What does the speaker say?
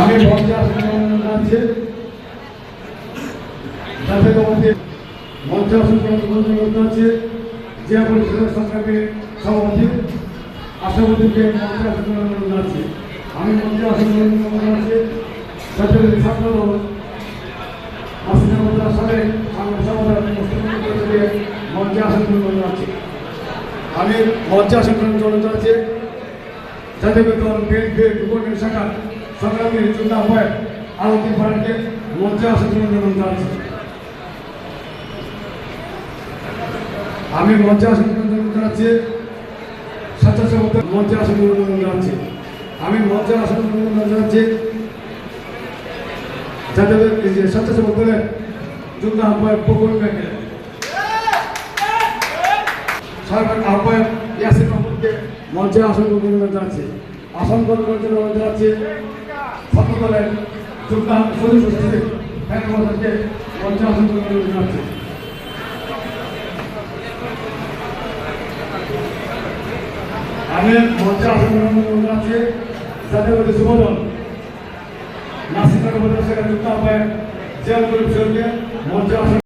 জানাচ্ছে জাতীয় কমিটির মঞ্চ আসন করতে হচ্ছে যে পরিষদের সংগ্রামী সভাপতি আশাপতিকে মঞ্চে আসন জানাচ্ছি আমি মঞ্চে আসন জানাচ্ছি জাতীয় ছাত্র দল মাসিনা সাথে মঞ্চে আসন জানাচ্ছি আমি মঞ্চে আসন গ্রহণ চাচ্ছি জাতীয় বেতন বিএনপি যুবকের যোদ্ধা হয় আরতি পাড়াকে মঞ্চে আসন গ্রহণ চাচ্ছি আমি গ্রহণ জানাচ্ছি। স্বেচ্ছাসেবক মঞ্চে আসন গ্রহণ জানাচ্ছি। আমি মঞ্চে আসন গ্রহণ জানাচ্ছি। জাতীয় এই যে স্বেচ্ছাসেবক দলের যোদ্ধা আহ্বায়ক বকুল ব্যাংকে সরকার আহ্বায়ক ইয়াসিন মাহমুদকে মঞ্চে আসন গ্রহণ আসন গ্রহণ গ্রহণ জানাচ্ছি ছাত্র দলের যোদ্ধা সদস্য সচিব ফ্যানকে মঞ্চে আসন গ্রহণ আমি গ্রহণ জানাচ্ছি মঞ্চে আসন